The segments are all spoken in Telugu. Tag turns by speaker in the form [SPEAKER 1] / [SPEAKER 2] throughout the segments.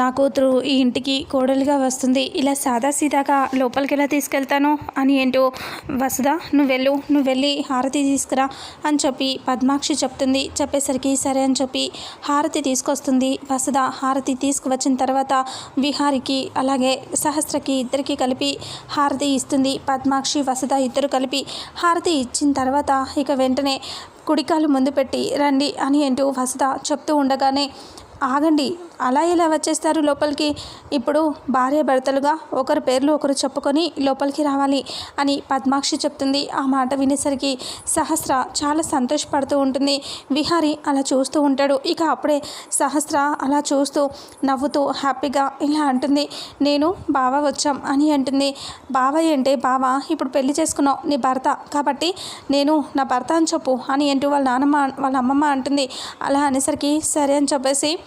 [SPEAKER 1] నా కూతురు ఈ ఇంటికి కోడలుగా వస్తుంది. ఇలా సాదా సీదాగా లోపలికి ఎలా తీసుకెళ్తాను అని ఏంటో వసుదా నువ్వు వెళ్ళు నువ్వు వెళ్ళి హారతి తీసుకురా అని చెప్పి పద్మాక్షి చెప్తుంది. చెప్పేసరికి సరే అని చెప్పి హారతి తీసుకొస్తుంది. వసుద హారతి తీసుకువచ్చిన తర్వాత విహారికి అలాగే సహస్రకి ఇద్దరికి కలిపి హారతి ఇస్తుంది. పద్మాక్షి వసుద ఇద్దరు కలిపి హారతి ఇచ్చిన తర్వాత ఇక వెంటనే కుడికాలు ముందు పెట్టి రండి అని అంటూ వసుద చెప్తూ ఉండగానే ఆగండి. అలా ఎలా వచ్చేస్తారు లోపలికి. ఇప్పుడు భార్య భర్తలుగా ఒకరి పేర్లు ఒకరు చెప్పుకొని లోపలికి రావాలి అని పద్మాక్షి చెప్తుంది. ఆ మాట వినేసరికి సహస్ర చాలా సంతోషపడుతూ ఉంటుంది. విహారి అలా చూస్తూ ఉంటాడు. ఇక అప్పుడే సహస్ర అలా చూస్తూ నవ్వుతూ హ్యాపీగా ఇలా అంటుంది. నేను బావ వచ్చాం అని అంటుంది. బావ అంటే బావ ఇప్పుడు పెళ్ళి చేసుకున్నావు. నీ భర్త. కాబట్టి నేను నా భర్త అని చెప్పు అని అంటూ వాళ్ళ నాన్నమ్మ వాళ్ళ అమ్మమ్మ అంటుంది. అలా అనేసరికి సరే అని చెప్పేసి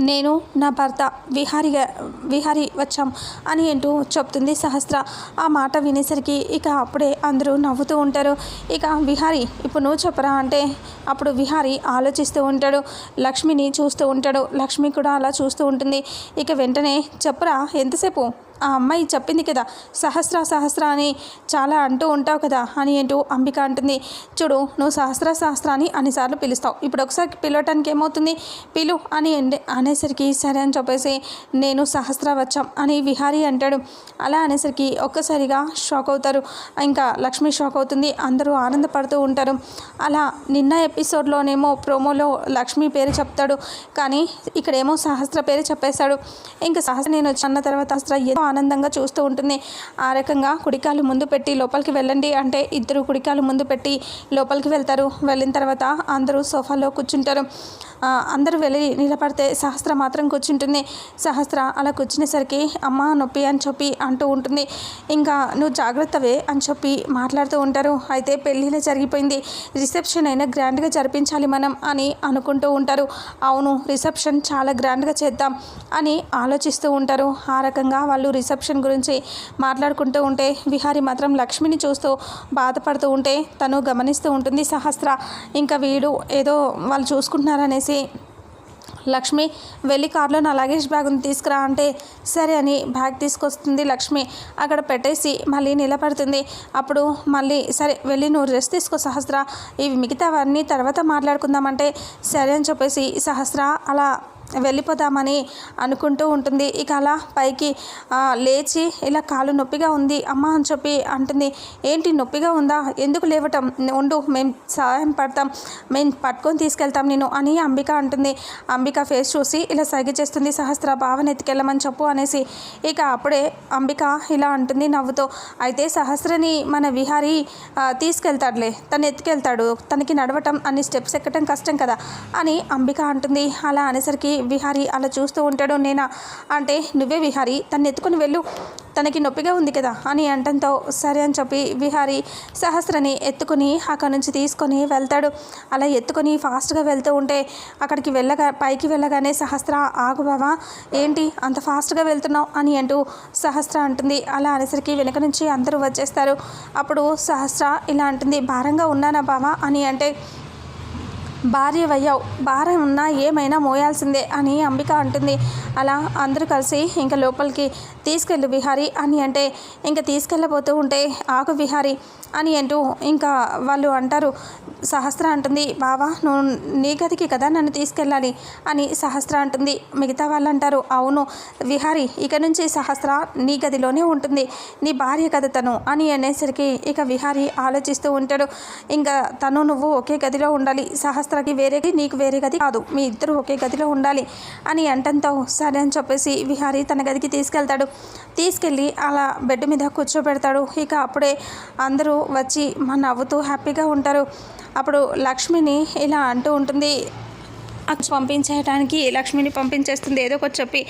[SPEAKER 1] నేను నా భర్త విహారిగా విహారి వచ్చాం అని అంటూ చెప్తుంది సహస్ర. ఆ మాట వినేసరికి ఇక అప్పుడే అందరూ నవ్వుతూ ఉంటారు. ఇక విహారి ఇప్పుడు నువ్వు చెప్పరా అంటే? అప్పుడు విహారి ఆలోచిస్తూ ఉంటాడు. లక్ష్మిని చూస్తూ ఉంటాడు. లక్ష్మి కూడా అలా చూస్తూ ఉంటుంది. ఇక వెంటనే చెప్పరా ఎంతసేపు? ఆ అమ్మాయి చెప్పింది కదా సహస్ర సహస్ర అని చాలా అంటూ ఉంటావు కదా అని ఏంటో అంబిక అంటుంది. చూడు నువ్వు సహస్ర సహస్ర అని అన్నిసార్లు పిలుస్తావు. ఇప్పుడు ఒకసారి పిలవటానికి ఏమవుతుంది? పిలు అని అనేసరికి సరే అని చెప్పేసి నేను సహస్ర వచ్చాం అని విహారీ అంటాడు. అలా అనేసరికి ఒక్కసారిగా షాక్ అవుతారు. ఇంకా లక్ష్మి షాక్ అవుతుంది. అందరూ ఆనందపడుతూ ఉంటారు. అలా నిన్న ఎపిసోడ్లోనేమో ప్రోమోలో లక్ష్మి పేరు చెప్తాడు. కానీ ఇక్కడేమో సహస్ర పేరు చెప్పేశాడు. ఇంకా సహస్ర నేను చిన్న తర్వాత సహస్ర ఆనందంగా చూస్తూ ఉంటుంది. ఆ రకంగా కుడికాలు ముందు పెట్టి లోపలికి వెళ్ళండి. అంటే ఇద్దరు కుడికాలు ముందు పెట్టి లోపలికి వెళ్తారు. వెళ్ళిన తర్వాత అందరూ సోఫాలో కూర్చుంటారు. అందరూ వెళ్ళి నిలబడితే సహస్ర మాత్రం కూర్చుంటుంది. సహస్ర అలా కూర్చునేసరికి అమ్మ నొప్పి అని చెప్పి అంటూ ఉంటుంది. ఇంకా నువ్వు జాగ్రత్తవే అని చెప్పి మాట్లాడుతూ ఉంటారు. అయితే పెళ్ళిలో జరిగిపోయింది. రిసెప్షన్ అయినా గ్రాండ్గా జరిపించాలి మనం అని అనుకుంటూ ఉంటారు. అవును రిసెప్షన్ చాలా గ్రాండ్గా చేద్దాం అని ఆలోచిస్తూ ఉంటారు. ఆ రకంగా వాళ్ళు రిసెప్షన్ గురించి మాట్లాడుకుంటూ ఉంటే విహారి మాత్రం లక్ష్మిని చూస్తూ బాధపడుతూ ఉంటే తను గమనిస్తూ ఉంటుంది సహస్ర. ఇంకా వీడు ఏదో వాళ్ళు చూసుకుంటున్నారనేసి లక్ష్మి వెళ్ళి కారులో నా లగేజ్ బ్యాగ్ ఉంది తీసుకురా అంటే సరే అని బ్యాగ్ తీసుకొస్తుంది లక్ష్మి. అక్కడ పెట్టేసి మళ్ళీ నిలబడుతుంది అప్పుడు మళ్ళీ సరే వెళ్ళి నువ్వు డ్రెస్ తీసుకో సహస్ర. ఇవి మిగతావన్నీ తర్వాత మాట్లాడుకుందామంటే సరే అని చెప్పేసి సహస్ర అలా వెళ్ళిపోదామని అనుకుంటూ ఉంటుంది. ఇక అలా పైకి లేచి ఇలా కాలు నొప్పిగా ఉంది. అమ్మ అని చెప్పి అంటుంది. ఏంటి నొప్పిగా ఉందా? ఎందుకు లేవటం? ఉండు మేము సహాయం పడతాం. మేము పట్టుకొని తీసుకెళ్తాం నేను అని అంబిక అంటుంది. అంబిక ఫేస్ చూసి ఇలా సైగ చేస్తుంది. సహస్ర భావన ఎత్తుకెళ్ళమని చెప్పు అనేసి. ఇక అప్పుడే అంబిక ఇలా అంటుంది నవ్వుతో. అయితే సహస్రని మన విహారి తీసుకెళ్తాడులే. తను ఎత్తుకెళ్తాడు. తనకి నడవటం అన్ని స్టెప్స్ ఎక్కటం కష్టం కదా అని అంబిక అంటుంది. అలా అనేసరికి విహారి అలా చూస్తూ ఉంటాడు నేనా? అంటే నువ్వే విహారి తను ఎత్తుకుని వెళ్ళు. తనకి నొప్పిగా ఉంది కదా అని అంటంతో సరే అని చెప్పి విహారి సహస్రని ఎత్తుకుని అక్కడ నుంచి తీసుకొని వెళ్తాడు. అలా ఎత్తుకొని ఫాస్ట్గా వెళ్తూ ఉంటే అక్కడికి వెళ్ళగా పైకి వెళ్ళగానే సహస్ర ఆగు బావా ఏంటి అంత ఫాస్ట్గా వెళ్తున్నావు? అని అంటూ సహస్ర అంటుంది. అలా అనేసరికి వెనక నుంచి అందరూ వచ్చేస్తారు. అప్పుడు సహస్ర ఇలా అంటుంది భారంగా ఉన్నానా బావా? అని అంటే భార్య వయ్యావు భారం ఉన్నా ఏమైనా మోయాల్సిందే అని అంబిక అంటుంది. అలా అందరూ కలిసి ఇంకా లోపలికి తీసుకెళ్ళు విహారి అని అంటే ఇంకా తీసుకెళ్ళబోతూ ఉంటే ఆకు విహారి అని అంటూ ఇంకా వాళ్ళు అంటారు. సహస్ర అంటుంది బావా నువ్వు నీ గదికి కదా నన్ను తీసుకెళ్ళాలి? అని సహస్ర అంటుంది. మిగతా వాళ్ళు అంటారు అవును. విహారి ఇక నుంచి సహస్ర నీ గదిలోనే ఉంటుంది. నీ భార్య కదా తను అని అనేసరికి ఇక విహారి ఆలోచిస్తూ ఉంటాడు. ఇంకా తను నువ్వు ఒకే గదిలో ఉండాలి. సహస్రకి వేరే నీకు వేరే గది కాదు. మీ ఇద్దరు ఒకే గదిలో ఉండాలి అని అంటంతో సరే అని చెప్పేసి విహారి తన గదికి తీసుకెళ్తాడు. తీసుకెళ్ళి అలా బెడ్ మీద కూర్చోబెడతాడు. ఇక అప్పుడే అందరూ వచ్చి మా నవ్వుతూ హ్యాపీగా ఉంటారు. అప్పుడు లక్ష్మిని ఇలా అంటూ ఉంటుంది అక్కడ పంపించేయడానికి లక్ష్మిని పంపించేస్తుంది ఏదో ఒకటి చెప్పి.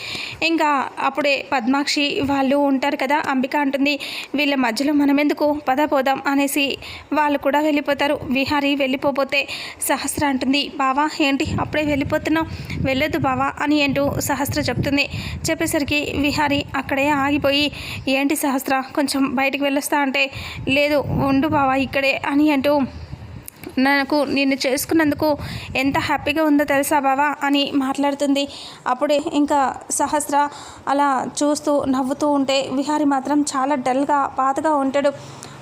[SPEAKER 1] ఇంకా అప్పుడే పద్మాక్షి వాళ్ళు ఉంటారు కదా అంబిక అంటుంది వీళ్ళ మధ్యలో మనం ఎందుకు పద పోదాం అనేసి వాళ్ళు కూడా వెళ్ళిపోతారు. విహారి వెళ్ళిపోతే సహస్ర అంటుంది బావా ఏంటి అప్పుడే వెళ్ళిపోతున్నావు? వెళ్ళొద్దు బావా అని అంటూ సహస్ర చెప్తుంది. చెప్పేసరికి విహారి అక్కడే ఆగిపోయి ఏంటి సహస్ర కొంచెం బయటికి వెళ్ళొస్తా అంటే లేదు ఉండు బావా ఇక్కడే అని అంటూ నాకు నిన్ను చేసుకున్నందుకు ఎంత హ్యాపీగా ఉందో తెలుసా బావా అని మాట్లాడుతుంది. అప్పుడే ఇంకా సహస్ర అలా చూస్తూ నవ్వుతూ ఉంటే విహారి మాత్రం చాలా డల్గా పాతగా ఉంటాడు.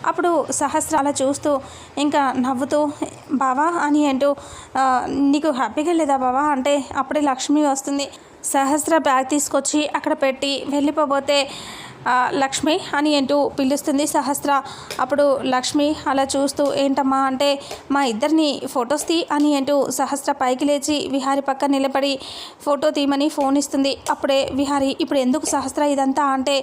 [SPEAKER 1] అప్పుడు సహస్ర అలా చూస్తూ ఇంకా నవ్వుతూ బావా అని అంటూ నీకు హ్యాపీగా లేదా బావా? అంటే అప్పుడే లక్ష్మి వస్తుంది. సహస్ర బ్యాగ్ తీసుకొచ్చి అక్కడ పెట్టి వెళ్ళిపోబోతే లక్ష్మి అని అంటూ పిలుస్తుంది సహస్ర. అప్పుడు లక్ష్మి అలా చూస్తూ ఏంటమ్మా అంటే మా ఇద్దరిని ఫొటోస్ తీ అని అంటూ సహస్ర పైకి లేచి విహారి పక్క నిలబడి ఫోటో తీయమని ఫోన్ ఇస్తుంది. అప్పుడే విహారి ఇప్పుడు ఎందుకు సహస్ర ఇదంతా అంటే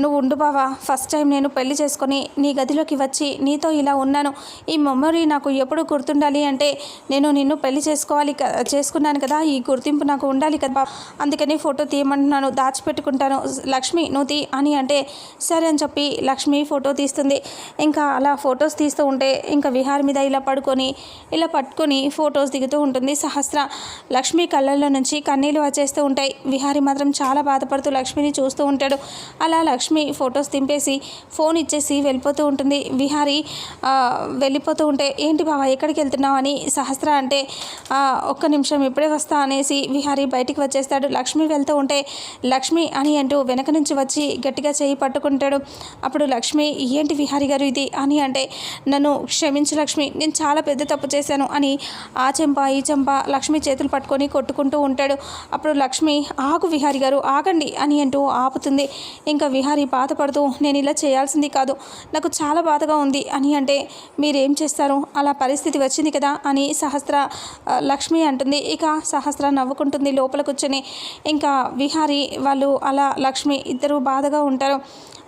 [SPEAKER 1] నువ్వు ఉండు బావా. ఫస్ట్ టైం నేను పెళ్ళి చేసుకొని నీ గదిలోకి వచ్చి నీతో ఇలా ఉన్నాను. ఈ మెమొరీ నాకు ఎప్పుడు గుర్తుండాలి అంటే నేను నిన్ను పెళ్ళి చేసుకోవాలి చేసుకున్నాను కదా. ఈ గుర్తింపు నాకు ఉండాలి కదా అందుకని ఫోటో తీయమంటున్నాను దాచిపెట్టుకుంటాను. లక్ష్మి నువ్వు తీ అని అంటే సరే అని చెప్పి లక్ష్మి ఫోటో తీస్తుంది. ఇంకా అలా ఫొటోస్ తీస్తూ ఉంటే ఇంకా విహార్ మీద ఇలా పడుకొని ఇలా పట్టుకొని ఫొటోస్ దిగుతూ ఉంటుంది. సహస్ర లక్ష్మి కళ్ళల్లో నుంచి కన్నీళ్ళు వచ్చేస్తూ ఉంటాయి. విహారి మాత్రం చాలా బాధపడుతూ లక్ష్మిని చూస్తూ ఉంటాడు. అలా లక్ష్మి ఫొటోస్ దింపేసి ఫోన్ ఇచ్చేసి వెళ్ళిపోతూ ఉంటుంది. విహారి వెళ్ళిపోతూ ఉంటే ఏంటి బావా ఎక్కడికి వెళ్తున్నావు? అని సహస్ర అంటే ఒక్క నిమిషం ఇప్పుడే వస్తా అనేసి విహారి బయటికి వచ్చేస్తాడు. లక్ష్మి వెళ్తూ ఉంటే లక్ష్మి అని అంటూ వెనక నుంచి వచ్చి గట్టిగా చేయి పట్టుకుంటాడు. అప్పుడు లక్ష్మి ఏంటి విహారి గారు ఇది? అని అంటే నన్ను క్షమించు లక్ష్మి నేను చాలా పెద్ద తప్పు చేశాను అని ఆ చెంప ఈ చెంప లక్ష్మి చేతులు పట్టుకొని కొట్టుకుంటూ ఉంటాడు. అప్పుడు లక్ష్మి ఆగు విహారి గారు ఆగండి అని అంటూ ఆపుతుంది. ఇంకా విహారి బాధపడుతూ నేను ఇలా చేయాల్సింది కాదు నాకు చాలా బాధగా ఉంది అని అంటే మీరేం చేస్తారు? అలా పరిస్థితి వచ్చింది కదా అని సహస్ర లక్ష్మి అంటుంది. ఇక సహస్ర నవ్వుకుంటుంది లోపల కూర్చొని. ఇంకా విహారి వాళ్ళు అలా లక్ష్మి ఇద్దరు బాధగా ఉంటారు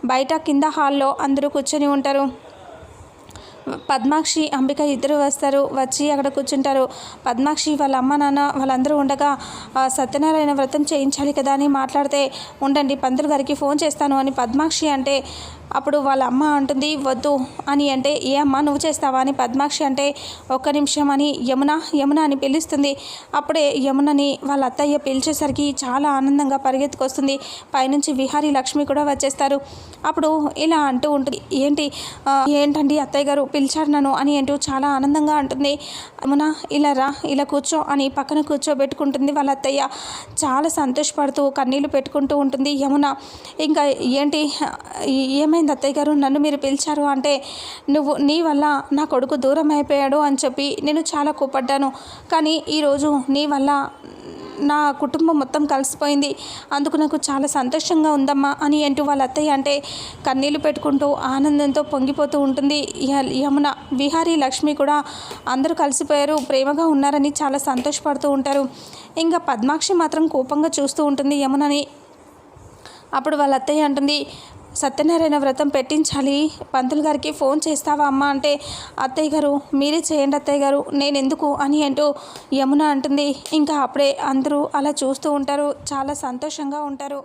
[SPEAKER 1] బయట కింద హాల్లో అందరూ కూర్చొని ఉంటారు. పద్మాక్షి అంబిక ఇద్దరు వస్తారు. వచ్చి అక్కడ కూర్చుంటారు. పద్మాక్షి వాళ్ళ అమ్మ నాన్న వాళ్ళందరూ ఉండగా "ఆ, సత్యనారాయణ వ్రతం చేయించాలి కదా అని మాట్లాడితే ఉండండి పంతులు గారికి ఫోన్ చేస్తాను అని పద్మాక్షి అంటే అప్పుడు వాళ్ళ అమ్మ అంటుంది వద్దు అని అంటే ఏ అమ్మ నువ్వు చేస్తావా? అని పద్మాక్షి అంటే ఒక్క నిమిషం అని యమున యమున అని పిలుస్తుంది. అప్పుడే యమునని వాళ్ళ అత్తయ్య పిలిచేసరికి చాలా ఆనందంగా పరిగెత్తుకొస్తుంది. పైనుంచి విహారీ లక్ష్మి కూడా వచ్చేస్తారు. అప్పుడు ఇలా అంటూ ఉంటుంది ఏంటి ఏంటండి అత్తయ్య గారు పిలిచారు నన్ను? అని అంటూ చాలా ఆనందంగా అంటుంది. యమున ఇలా రా ఇలా కూర్చో అని పక్కన కూర్చోబెట్టుకుంటుంది వాళ్ళ అత్తయ్య. చాలా సంతోషపడుతూ కన్నీళ్ళు పెట్టుకుంటూ ఉంటుంది యమున. ఇంకా ఏంటి ఈ- ఏమైంది అత్తయ్య గారు? నన్ను మీరు పిలిచారు అంటే నువ్వు నీ వల్ల నా కొడుకు దూరం అయిపోయాడు అని చెప్పి నేను చాలా కోపడ్డాను కానీ ఈరోజు నీ వల్ల నా కుటుంబం మొత్తం కలిసిపోయింది. అందుకు నాకు చాలా సంతోషంగా ఉందమ్మా అని అంటూ వాళ్ళ అత్తయ్య అంటే కన్నీళ్ళు పెట్టుకుంటూ ఆనందంతో పొంగిపోతూ ఉంటుంది. యమున విహారీ లక్ష్మి కూడా అందరూ కలిసిపోయారు. ప్రేమగా ఉన్నారని చాలా సంతోషపడుతూ ఉంటారు. ఇంకా పద్మాక్షి మాత్రం కోపంగా చూస్తూ ఉంటుంది యమునని. అప్పుడు వాళ్ళ అత్తయ్య అంటుంది సత్యనారాయణ వ్రతం పెట్టించాలి. పంతులు గారికి ఫోన్ చేస్తావా అమ్మ? అంటే అత్తయ్య గారు మీరే చేయండి అత్తయ్య గారు నేను ఎందుకు అని అంటూ యమున అంటుంది. ఇంకా అప్పుడే అందరూ అలా చూస్తూ ఉంటారు. చాలా సంతోషంగా ఉంటారు.